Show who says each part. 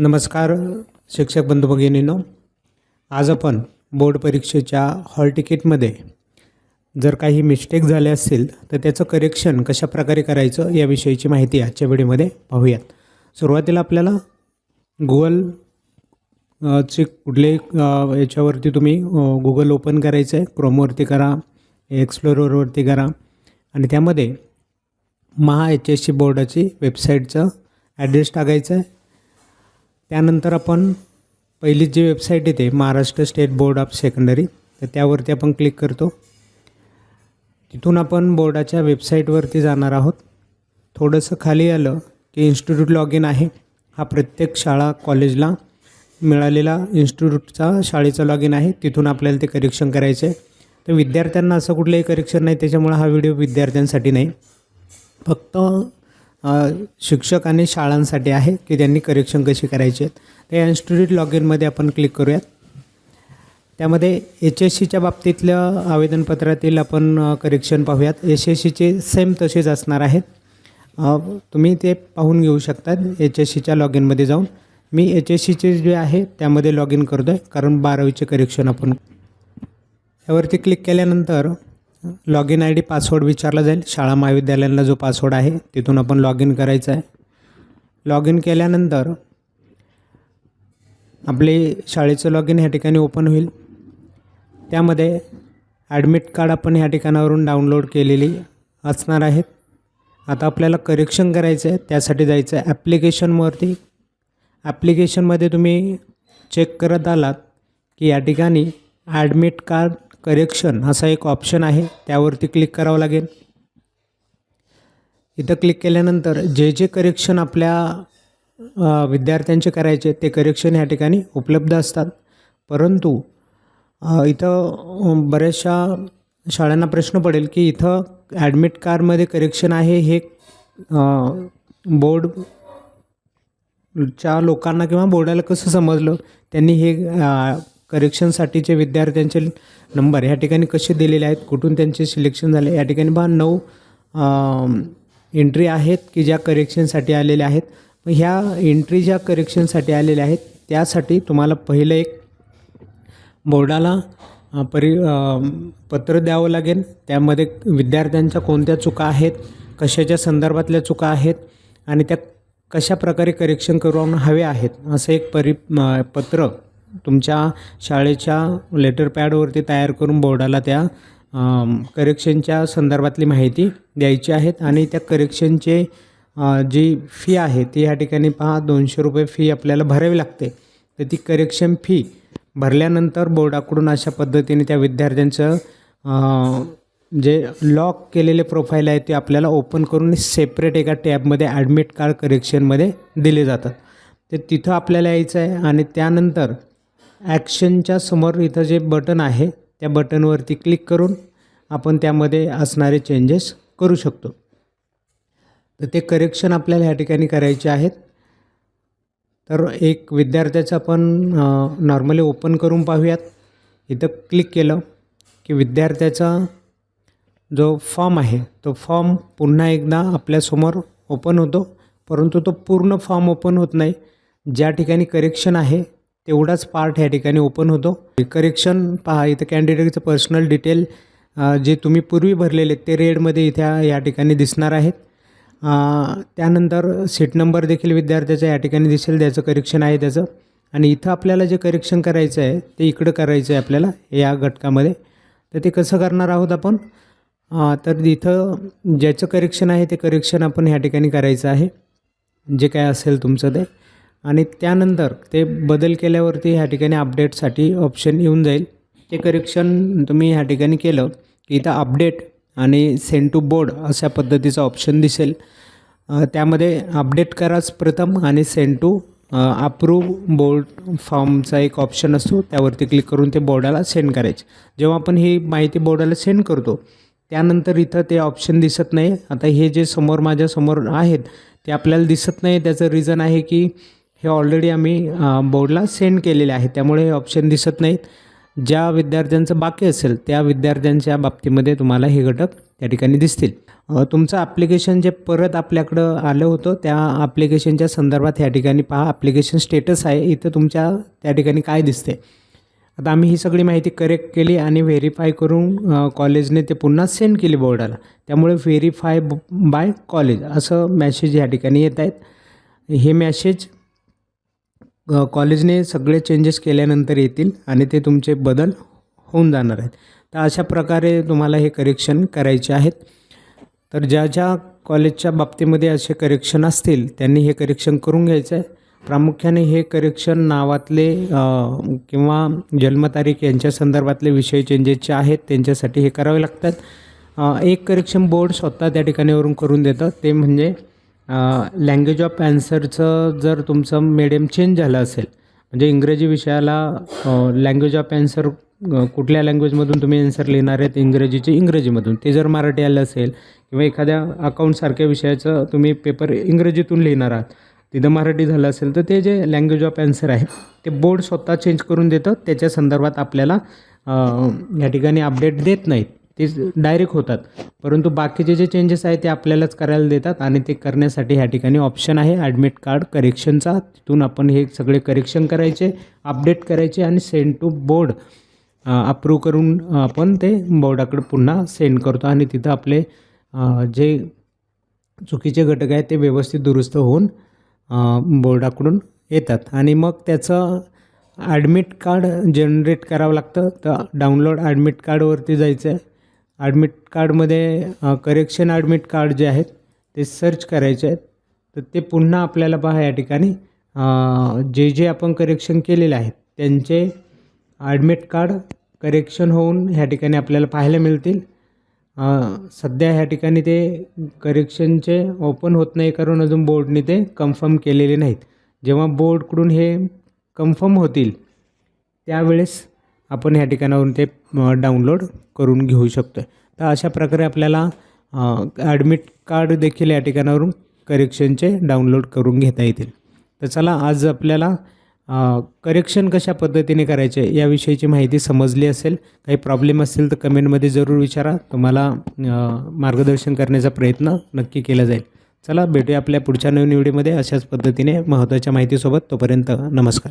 Speaker 1: नमस्कार शिक्षक बंधू आज आपण बोर्ड परीक्षेच्या हॉल तिकीटमध्ये जर काही मिस्टेक झाले असतील तर त्याचं करेक्शन कशाप्रकारे करायचं याविषयीची माहिती आजच्या व्हिडिओमध्ये पाहूयात. सुरुवातीला आपल्याला गुगल चे कुठले याच्यावरती तुम्ही गुगल ओपन करायचं आहे. क्रोमवरती करा एक्सप्लोरवरती करा. आणि त्यामध्ये महा एच एस सी बोर्डाची वेबसाईटचं ॲड्रेस टाकायचं आहे. त्यानंतर आपण पहिली जी वेबसाईट येते Maharashtra state board of secondary तर त्यावरती आपण क्लिक करतो. तिथून आपण बोर्डाच्या वेबसाईटवरती जाणार आहोत. थोडंसं खाली आलं की इन्स्टिट्यूट लॉग इन आहे. हा प्रत्येक शाळा कॉलेजला मिळालेला इन्स्टिट्यूटचा शाळेचा लॉग इन आहे. तिथून आपल्याला ते करेक्शन करायचं आहे तर विद्यार्थ्यांना असं कुठलंही करेक्शन नाही. त्याच्यामुळे हा व्हिडिओ विद्यार्थ्यांसाठी नाही. फक्त शिक्षक आणि शाळांसाठी आहे की त्यांनी करेक्शन कशी करायची आहेत. ते इन्स्टिट्यूट लॉग इनमध्ये आपण क्लिक करूयात. त्यामध्ये एच एस सीच्या बाबतीतल्या आवेदनपत्रातील आपण करेक्शन पाहूयात. एच एस सीचे सेम तसेच असणार आहेत. तुम्ही ते पाहून घेऊ शकतात एच एस सीच्या लॉग इनमध्ये जाऊन. मी एच एस सीचे जे आहे त्यामध्ये लॉग इन करतो आहे कारण बारावीचे करेक्शन आपण यावरती क्लिक केल्यानंतर log in I D password विचारला जाईल. शाळा महाविद्यालयांना जो पासवर्ड आहे तिथून आपण लॉग इन करायचं आहे. लॉग इन केल्यानंतर आपले शाळेचं लॉग इन ह्या ठिकाणी ओपन होईल. त्यामध्ये ॲडमिट कार्ड आपण ह्या ठिकाणावरून डाउनलोड केलेली असणार आहेत आता आपल्याला करेक्शन करायचं आहे त्यासाठी जायचं आहे ॲप्लिकेशनवरती ॲप्लिकेशनमध्ये तुम्ही चेक करत आलात की या ठिकाणी ॲडमिट कार्ड करेक्शन असा एक ऑप्शन आहे त्यावरती क्लिक करावं लागेल. इथं क्लिक केल्यानंतर जे जे करेक्शन आपल्या विद्यार्थ्यांचे करायचे ते करेक्शन ह्या ठिकाणी उपलब्ध असतात. परंतु इथं बऱ्याचशा शाळांना प्रश्न पडेल की इथं ॲडमिट कार्डमध्ये करेक्शन आहे हे बोर्ड च्या लोकांना किंवा बोर्डाला कसं समजलं? त्यांनी हे करेक्शनसाठीचे विद्यार्थ्यांचे नंबर ह्या ठिकाणी कसे दिलेले आहेत? कुठून त्यांचे सिलेक्शन झाले? या ठिकाणी बा नऊ एंट्री आहेत की ज्या करेक्शनसाठी आलेल्या आहेत. मग ह्या एंट्री ज्या करेक्शनसाठी आलेल्या आहेत त्यासाठी तुम्हाला पहिलं एक बोर्डाला परि पत्र द्यावं लागेल. त्यामध्ये विद्यार्थ्यांच्या कोणत्या चुका आहेत कशाच्या संदर्भातल्या चुका आहेत आणि त्या कशा प्रकारे करेक्शन करून हवे आहेत. असं एक परि पत्र तुमच्या शाळेच्या लेटर पॅडवरती तयार करून बोर्डाला त्या करेक्शनच्या संदर्भातली माहिती द्यायची आहेत आणि त्या करेक्शनचे जी फी आहे ती ह्या ठिकाणी पहा दोनशे रुपये फी आपल्याला भरावी लागते. तर ती करेक्शन फी भरल्यानंतर बोर्डाकडून अशा पद्धतीने त्या विद्यार्थ्यांचं जे लॉक केलेले प्रोफाईल आहे ते आपल्याला ओपन करून सेपरेट एका टॅबमध्ये ॲडमिट कार्ड करेक्शनमध्ये दिले जातात. तर तिथं आपल्याला यायचं आहे आणि त्यानंतर ॲक्शनच्या समोर इथं जे बटन आहे त्या बटनवरती क्लिक करून आपण त्यामध्ये असणारे चेंजेस करू शकतो. तर ते करेक्शन आपल्याला ह्या ठिकाणी करायचे आहेत. तर एक विद्यार्थ्याचं आपण नॉर्मली ओपन करून पाहूयात. इथं क्लिक केलं की विद्यार्थ्याचा जो फॉर्म आहे तो फॉर्म पुन्हा एकदा आपल्यासमोर ओपन होतो. परंतु तो पूर्ण फॉर्म ओपन होत नाही. ज्या ठिकाणी करेक्शन आहे तेवढाच पार्ट ह्या ठिकाणी ओपन होतो. करेक्शन पहा इथं कॅन्डिडेटचं पर्सनल डिटेल जे तुम्ही पूर्वी भरलेले आहेत ते रेडमध्ये इथे या ठिकाणी दिसणार आहेत. त्यानंतर सीट नंबर देखील विद्यार्थ्याचा या ठिकाणी दिसेल त्याचं करेक्शन आहे त्याचं. आणि इथं आपल्याला जे करेक्शन करायचं आहे ते इकडं करायचं आहे आपल्याला या घटकामध्ये. तर ते कसं करणार आहोत आपण? तर इथं ज्याचं करेक्शन आहे ते करेक्शन आपण ह्या ठिकाणी करायचं आहे. जे काय असेल तुमचं ते. आणि त्यानंतर ते बदल केल्यावरती ह्या ठिकाणी अपडेटसाठी ऑप्शन येऊन जाईल. ते करेक्शन तुम्ही ह्या ठिकाणी केलं की इथं अपडेट आणि सेंड टू बोर्ड अशा पद्धतीचा ऑप्शन दिसेल. त्यामध्ये अपडेट कराच प्रथम आणि सेंड टू अप्रूव्ह बोर्ड फॉर्मचा एक ऑप्शन असतो त्यावरती क्लिक करून ते बोर्डाला सेंड करायचे. जेव्हा आपण ही माहिती बोर्डाला सेंड करतो त्यानंतर इथं ते ऑप्शन दिसत नाही. आता हे जे समोर माझ्यासमोर आहेत ते आपल्याला दिसत नाही. त्याचं रिझन आहे की हे ऑलरेडी आम्ही बोर्डला सेंड केलेले आहे त्यामुळे हे ऑप्शन दिसत नाहीत. ज्या विद्यार्थ्यांचं बाकी असेल त्या विद्यार्थ्यांच्या बाबतीमध्ये तुम्हाला हे घटक त्या ठिकाणी दिसतील. तुमचं ॲप्लिकेशन जे परत आपल्याकडं आलं होतं त्या ॲप्लिकेशनच्या संदर्भात ह्या ठिकाणी पहा ॲप्लिकेशन स्टेटस आहे. इथं तुमच्या त्या ठिकाणी काय दिसते आता आम्ही ही सगळी माहिती करेक्ट केली आणि व्हेरीफाय करून कॉलेजने ते पुन्हा सेंड केली बोर्डाला त्यामुळे व्हेरीफाय बाय कॉलेज असं मॅसेज ह्या ठिकाणी येत आहेत. हे मॅसेज कॉलेजने सगळे चेंजेस केल्यानंतर येतील आणि ते तुमचे बदल होऊन जाणार आहेत. तर अशा प्रकारे तुम्हाला हे करेक्शन करायचे आहेत. तर ज्या ज्या कॉलेजच्या बाबतीमध्ये असे करेक्शन असतील त्यांनी हे करेक्शन करून घ्यायचं आहे. प्रामुख्याने हे करेक्शन नावातले किंवा जन्मतारीख यांच्या संदर्भातले विषय चेंजेसचे आहेत त्यांच्यासाठी हे करावे लागतात. एक करेक्शन बोर्ड स्वतः त्या ठिकाणीवरून करून देतं. ते म्हणजे लँग्वेज ऑफ ॲन्सरचं जर तुमचं मिडियम चेंज झालं असेल म्हणजे इंग्रजी विषयाला लँग्वेज ऑफ ॲन्सर कुठल्या लँग्वेजमधून तुम्ही ॲन्सर लिहिणार आहेत? इंग्रजीचे इंग्रजीमधून. ते जर मराठी आलं असेल किंवा एखाद्या अकाउंटसारख्या विषयाचं तुम्ही पेपर इंग्रजीतून लिहिणार आहात तिथं मराठी झालं असेल तर ते जे लँग्वेज ऑफ ॲन्सर आहे ते बोर्ड स्वतः चेंज करून देतं. त्याच्या संदर्भात आपल्याला या ठिकाणी अपडेट देत नाहीत. ते डायरेक्ट होतात. परंतु बाकीचे जे चेंजेस आहेत ते आपल्यालाच करायला देतात आणि ते करण्यासाठी ह्या ठिकाणी ऑप्शन आहे. ॲडमिट कार्ड करेक्शनचा तिथून आपण हे सगळे करेक्शन करायचे अपडेट करायचे आणि सेंड टू बोर्ड अप्रूव्ह करून आपण ते बोर्डाकडे पुन्हा सेंड करतो आणि तिथं आपले जे चुकीचे घटक आहेत ते व्यवस्थित दुरुस्त होऊन बोर्डाकडून येतात. आणि मग त्याचं ॲडमिट कार्ड जनरेट करावं लागतं. तर डाउनलोड ॲडमिट कार्डवरती जायचं आहे ॲडमिट कार्डमध्ये करेक्शन ॲडमिट कार्ड जे आहेत ते सर्च करायचे आहेत. तर ते पुन्हा आपल्याला पहा या ठिकाणी जे जे आपण करेक्शन केलेले आहेत त्यांचे ॲडमिट कार्ड करेक्शन होऊन ह्या ठिकाणी आपल्याला पाहायला मिळतील. सध्या ह्या ठिकाणी ते करेक्शनचे ओपन होत नाही कारण अजून बोर्डने ते कन्फर्म केलेले नाहीत. जेव्हा बोर्डकडून हे कन्फर्म होतील त्यावेळेस आपण ह्या ठिकाणावरून ते डाउनलोड करून घेऊ शकतो तर अशा प्रकारे आपल्याला ॲडमिट कार्ड देखील या ठिकाणावरून करेक्शनचे डाउनलोड करून घेता येतील. तर चला आज आपल्याला करेक्शन कशा पद्धतीने करायचे याविषयीची माहिती समजली असेल काही प्रॉब्लेम असेल तर कमेंटमध्ये जरूर विचारा. तुम्हाला मार्गदर्शन करण्याचा प्रयत्न नक्की केला जाईल. चला भेटूया आपल्या पुढच्या नवीन व्हिडिओमध्ये अशाच पद्धतीने महत्त्वाच्या माहितीसोबत तोपर्यंत नमस्कार.